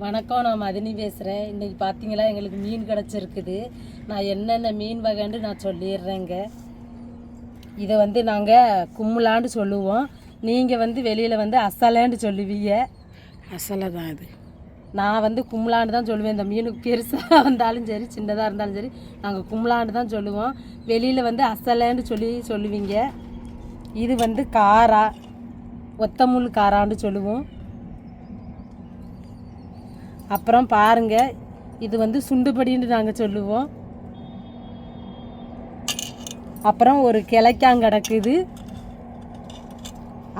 வணக்கம் நான் மதினி பேசுகிறேன் இன்றைக்கி பார்த்தீங்களா எங்களுக்கு மீன் கிடச்சிருக்குது. நான் என்னென்ன மீன் வகைன்னு நான் சொல்லிடுறேங்க. இதை வந்து நாங்கள் கும்முலான்னு சொல்லுவோம். நீங்கள் வந்து வெளியில் வந்து அசலான்னு சொல்லுவீங்க. அசலை தான் இது. நான் வந்து கும்லான்னு தான் சொல்லுவேன். இந்த மீனுக்கு பெருசாக இருந்தாலும் சரி சின்னதாக இருந்தாலும் சரி நாங்கள் கும்லான்னு தான் சொல்லுவோம். வெளியில் வந்து அசலைன்னு சொல்லி சொல்லுவீங்க. இது வந்து காரா ஒத்தமுள் காரான்னு சொல்லுவோம். அப்புறம் பாருங்க இது வந்து சுண்டுபடின்னு நாங்கள் சொல்லுவோம். அப்புறம் ஒரு கிளைக்காங் கிடக்குது.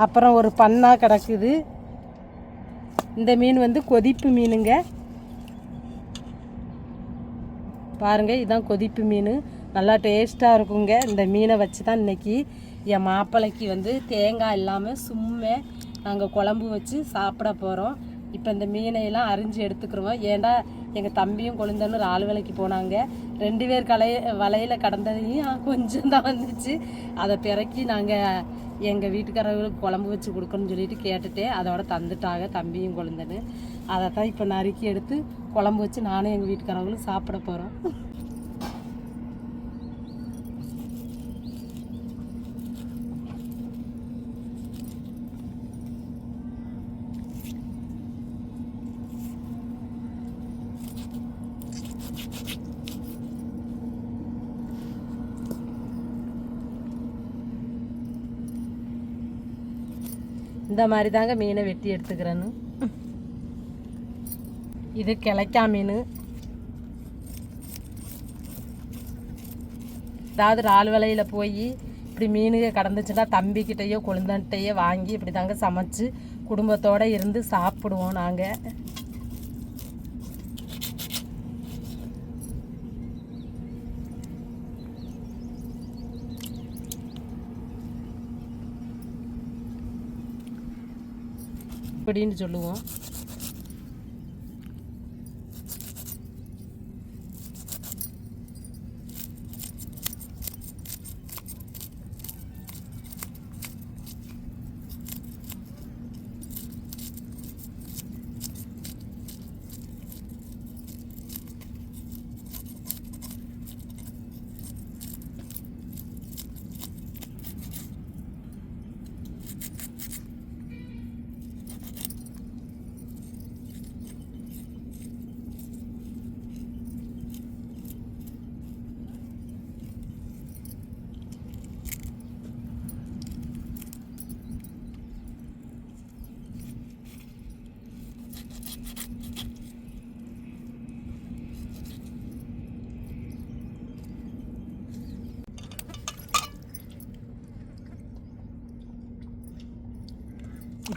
அப்புறம் ஒரு பண்ணா கிடக்குது. இந்த மீன் வந்து கொதிப்பு மீனுங்க. பாருங்க இதுதான் கொதிப்பு மீன். நல்லா டேஸ்ட்டாக இருக்குங்க. இந்த மீனை வச்சு தான் இன்னைக்கு என் மாப்பிள்ளைக்கு வந்து தேங்காய் இல்லாமல் சும்மே நாங்கள் குழம்பு வச்சு சாப்பிட போகிறோம் இப்போ இந்த மீனையெல்லாம் அரிஞ்சு எடுத்துக்கிறோம் ஏன்டா எங்கள் தம்பியும் கொழுந்தனும் ஆள் வேலைக்கு போனாங்க. ரெண்டு பேர் கலைய வலையில் கடந்ததையும் கொஞ்சம் தான் வந்துச்சு. அதை பிறக்கி நாங்கள் எங்கள் வீட்டுக்காரர்களுக்கு குழம்பு வச்சு கொடுக்கணும்னு சொல்லிட்டு கேட்டுட்டே அதோட தந்துட்டாங்க தம்பியும் கொழுந்தனு. அதை தான் இப்போ நறுக்கி எடுத்து குழம்பு வச்சு நானும் எங்கள் வீட்டுக்காரங்களும் சாப்பிட போகிறோம் இந்த மாதிரி தாங்க மீனை வெட்டி எடுத்துக்கிறேன்னு. இது கிளைக்கா மீன். அதாவது ரால் விலையில் போய் இப்படி மீனுக கடந்துச்சுன்னா தம்பிக்கிட்டேயோ கொழுந்தன்ட்டையோ வாங்கி இப்படி தாங்க சமைச்சு குடும்பத்தோடு இருந்து சாப்பிடுவோம் நாங்கள் அப்படின்னு சொல்லுவோம்.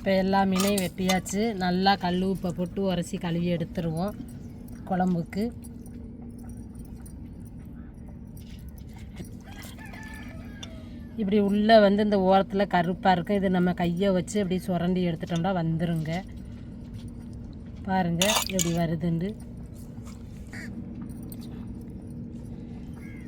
இப்போ எல்லா மீனையும் வெட்டியாச்சு. நல்லா கல் உப்பை போட்டு உரசி கழுவி எடுத்துருவோம். குழம்புக்கு. இப்படி உள்ளே வந்து இந்த ஓரத்தில் கருப்பாக இருக்குது இது நம்ம கையை வச்சு இப்படி சுரண்டி எடுத்துட்டோம்னா வந்துருங்க. பாருங்க எப்படி வருதுண்டு.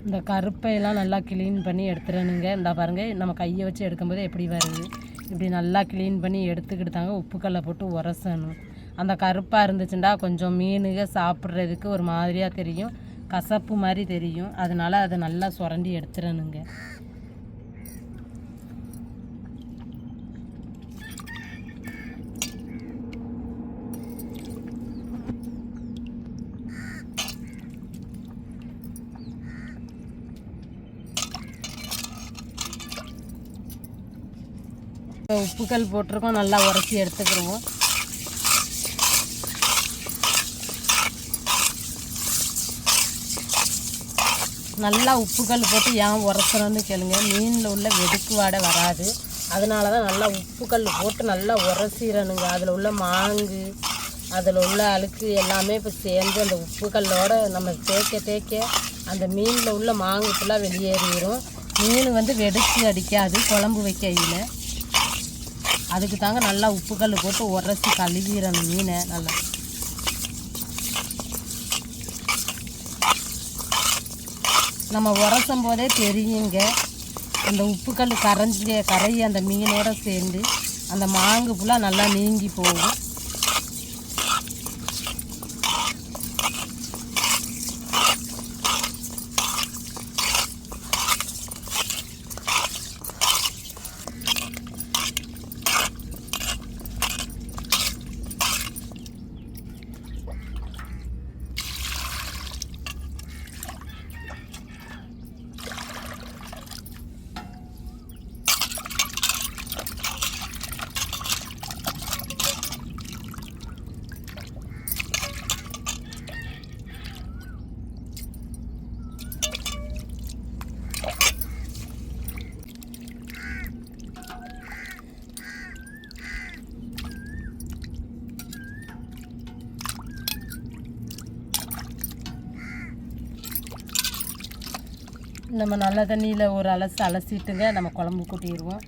இந்த கருப்பையெல்லாம் நல்லா க்ளீன் பண்ணி எடுத்துடணுங்க. இந்த பாருங்கள் நம்ம கையை வச்சு எடுக்கும்போது எப்படி வருது? இப்படி நல்லா க்ளீன் பண்ணி எடுத்துக்கிட்டாங்க உப்புக்கல்லை போட்டு உரசணும். அந்த கருப்பாக இருந்துச்சுண்டா கொஞ்சம் மீனுக சாப்பிட்றதுக்கு ஒரு மாதிரியாக தெரியும். கசப்பு மாதிரி தெரியும். அதனால அதை நல்லா சுரண்டி எடுத்துடணுங்க. உப்புக்கல் போட்டிருக்கோம் நல்லா உரைச்சி எடுத்துக்கிடுவோம் நல்லா உப்புக்கல் போட்டு ஏன் உரசணும்னு கேளுங்க. மீனில் உள்ள வெடுக்கு வாடை வராது. அதனால தான் நல்லா உப்புக்கல் போட்டு நல்லா உரசிடணுங்க அதில் உள்ள மாங்கு அதில் உள்ள அழுக்கு எல்லாமே இப்போ சேர்ந்து அந்த உப்புக்கல்லோட நம்ம தேய்க்க தேய்க்க அந்த மீனில் உள்ள மாங்கு ஃபுல்லாக வெளியேறிடும் மீன் வந்து வெடிச்சு அடிக்காது குழம்பு வைக்கையில் அதுக்கு தாங்க நல்லா உப்பு கல் போட்டு உரசி கழுவிடணும் மீனை நல்லா. நம்ம உரசும் போதே தெரியுங்க. அந்த உப்புக்கல் கரைஞ்சி கரையை அந்த மீனோடு சேர்ந்து அந்த மாங்கு ஃபுல்லாக நல்லா நீங்கி போகும். நம்ம நல்ல தண்ணியில் ஒரு அலசு அலசிட்டுங்க நம்ம குழம்பு கூட்டிடுவோம்.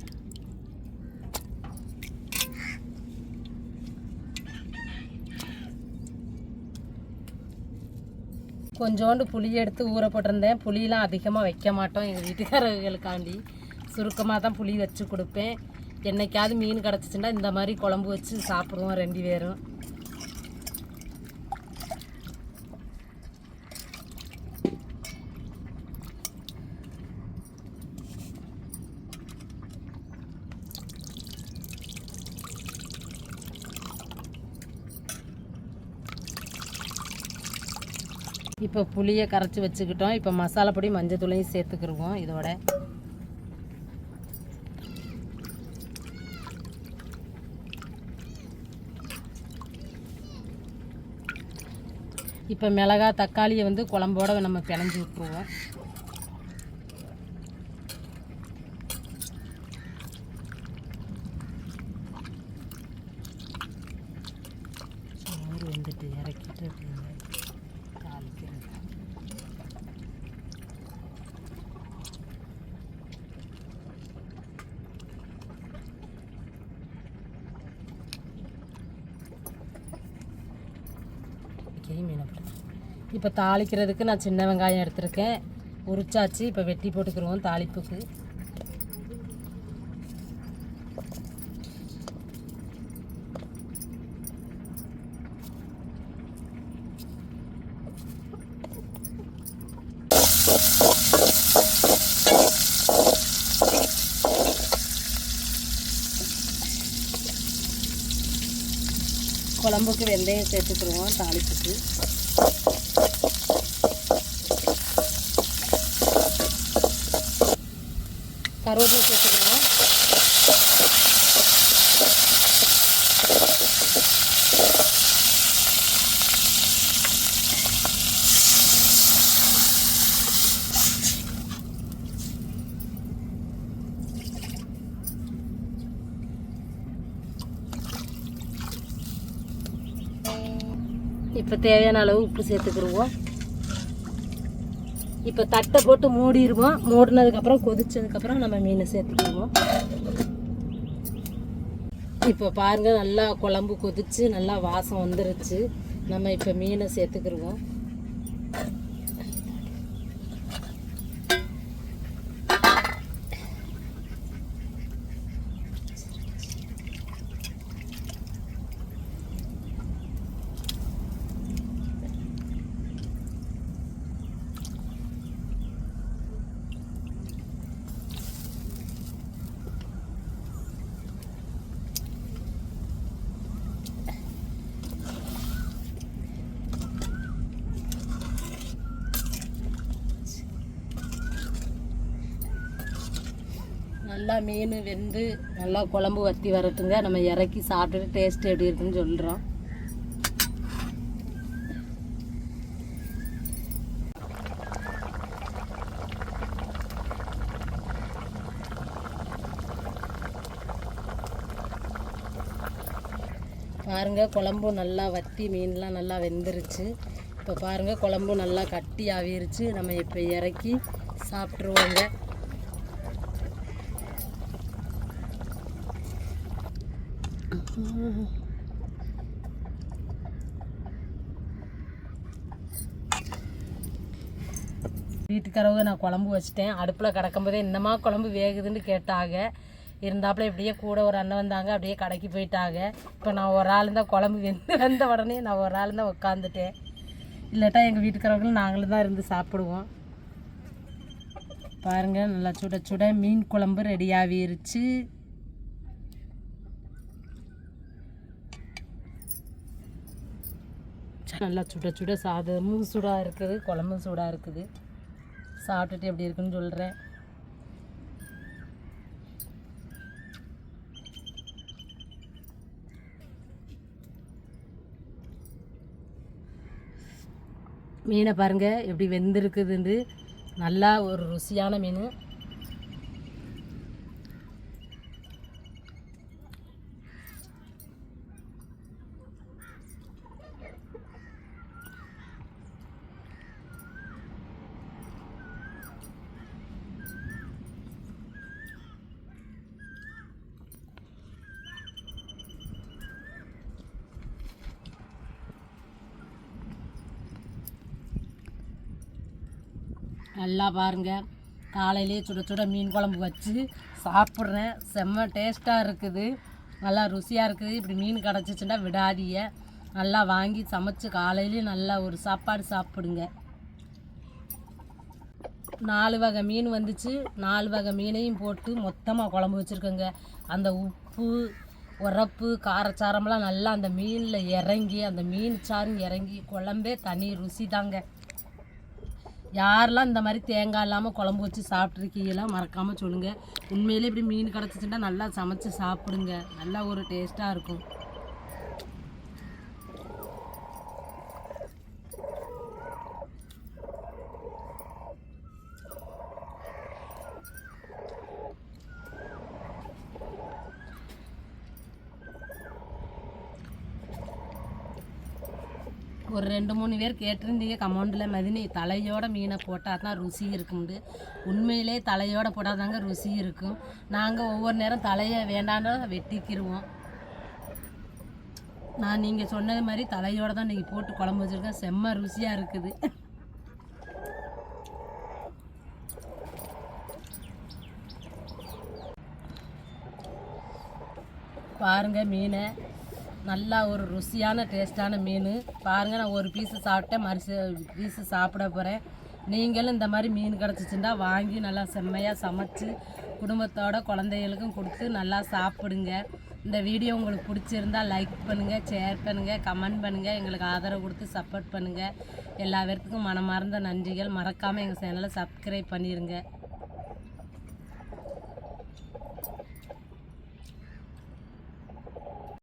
கொஞ்சோண்டு புளி எடுத்து ஊற போட்டிருந்தேன். புளியெலாம் அதிகமாக வைக்க மாட்டோம். எங்கள் வீட்டுக்காரர்களுக்காண்டி சுருக்கமாக தான் புளி வச்சு கொடுப்பேன். என்னைக்காவது மீன் கிடச்சிச்சின்னா இந்த மாதிரி குழம்பு வச்சு சாப்பிடுவோம் ரெண்டு பேரும். இப்போ புளியை கரைச்சி வச்சுக்கிட்டோம். இப்போ மசாலா பொடி மஞ்சள் தூளையும் சேர்த்துக்கிருவோம் இதோட. இப்போ மிளகா தக்காளியை வந்து குழம்போட நம்ம பிணைஞ்சி விட்டுருவோம். கை மீனை இப்போ தாளிக்கிறதுக்கு நான் சின்ன வெங்காயம் எடுத்திருக்கேன். உரிச்சாச்சு. இப்போ வெட்டி போட்டுக்கிருவோம் தாளிப்புக்கு. குழம்புக்கு வெந்தயம் சேர்த்துக்கிடுவோம் தாளிப்புக்கு. கருவேப்பிலை சேர்த்துக்கிடுவோம் இப்போ தேவையான அளவு உப்பு சேர்த்துக்கிடுவோம் இப்போ தட்டை போட்டு மூடிடுவோம் மூடினதுக்கப்புறம் கொதிச்சதுக்கப்புறம் நம்ம மீனை சேர்த்துக்கிடுவோம் இப்போ பாருங்க நல்லா குழம்பு கொதிச்சு நல்லா வாசம் வந்துருச்சு. நம்ம இப்போ மீனை சேர்த்துக்கிடுவோம் நல்லா மீன் வெந்து நல்லா குழம்பு வத்தி வரட்டுங்க. நம்ம இறக்கி சாப்பிட்டுட்டு டேஸ்ட் எப்படி இருக்குன்னு சொல்கிறோம் பாருங்க குழம்பு நல்லா வத்தி மீன்லாம் நல்லா வெந்துருச்சு. இப்போ பாருங்க குழம்பு நல்லா கட்டி ஆவிருச்சு. நம்ம இப்போ இறக்கி சாப்பிட்ருவோங்க வீட்டுக்காரவங்க நான் குழம்பு வச்சிட்டேன். அடுப்பில் கிடக்கும்போதே என்னமா குழம்பு வேகுதுன்னு கேட்டாங்க. இருந்தாப்புல இப்படியே கூட ஒரு அண்ணன் வந்தாங்க. அப்படியே கடைக்கு போயிட்டாங்க. இப்போ நான் ஒரு ஆள் தான் குழம்பு வெந்து வந்த உடனே நான் ஒரு ஆள் தான் உட்காந்துட்டேன் இல்லாட்டா எங்கள் வீட்டுக்காரவங்களும் நாங்களும் தான் இருந்து சாப்பிடுவோம். பாருங்கள் நல்லா சுட சுட மீன் குழம்பு ரெடி ஆகிருச்சு. நல்லா சுட சுட சாதமும் சூடாக இருக்குது குழம்பும் சூடாக இருக்குது. சாப்பிட்டுட்டு எப்படி இருக்குன்னு சொல்கிறேன் மீனை பாருங்க எப்படி வெந்திருக்குதுன்னு. நல்லா ஒரு ருசியான மீன். நல்லா பாருங்க. காலையிலேயே சுட சுட மீன் குழம்பு வச்சு சாப்பிட்றேன். செம்ம டேஸ்ட்டாக இருக்குது. நல்லா ருசியாக இருக்குது. இப்படி மீன் கிடச்சிச்சுன்னா விடாதீங்க. நல்லா வாங்கி சமைச்சு காலையிலேயே நல்லா ஒரு சாப்பாடு சாப்பிடுங்க. நாலு வகை மீன் வந்துச்சு. நாலு வகை மீனையும் போட்டு மொத்தமாக குழம்பு வச்சுருக்கோங்க. அந்த உப்பு உரப்பு காரச்சாரம்லாம் நல்லா அந்த மீனில் இறங்கி அந்த மீன் சாரும் இறங்கி குழம்பே தனி ருசி தாங்க யாரெல்லாம் இந்த மாதிரி தேங்காய் இல்லாமல் குழம்பு வச்சு சாப்பிட்ருக்கீங்களா மறக்காமல் சொல்லுங்கள் உண்மையிலே இப்படி மீன் கிடச்சிச்சின்னா நல்லா சமைச்சு சாப்பிடுங்க. நல்லா ஒரு டேஸ்ட்டாக இருக்கும். ஒரு ரெண்டு மூணு பேர் கேட்டிருந்தீங்க. கமௌண்டில் மதினி தலையோட மீனை போட்டால் தான் ருசி இருக்கும்ண்டு உண்மையிலே தலையோட போட்டால் தாங்க ருசி இருக்கும். நாங்கள் ஒவ்வொரு நேரம் தலையை வேண்டான்னு வெட்டிக்கிருவோம். நான் நீங்கள் சொன்னது மாதிரி தலையோடு தான் இன்றைக்கி போட்டு குழம்பு வச்சுருக்கேன். செம்ம ருசியாக இருக்குது. பாருங்கள் மீனை. நல்லா ஒரு ருசியான டேஸ்ட்டான மீன். பாருங்கள் நான் ஒரு பீஸு சாப்பிட்டேன் மறுசு பீஸு சாப்பிட போகிறேன் நீங்களும் இந்த மாதிரி மீன் கிடச்சிச்சின்னா வாங்கி நல்லா செம்மையாக சமைச்சு குடும்பத்தோட குழந்தைகளுக்கும் கொடுத்து நல்லா சாப்பிடுங்க. இந்த வீடியோ உங்களுக்கு பிடிச்சிருந்தா லைக் பண்ணுங்கள் ஷேர் பண்ணுங்கள் கமெண்ட் பண்ணுங்கள் எங்களுக்கு ஆதரவு கொடுத்து சப்போர்ட் பண்ணுங்கள் எல்லா பேர்த்துக்கும் மனமார்ந்த நன்றிகள். மறக்காமல் எங்கள் சேனலை சப்ஸ்கிரைப் பண்ணிடுங்க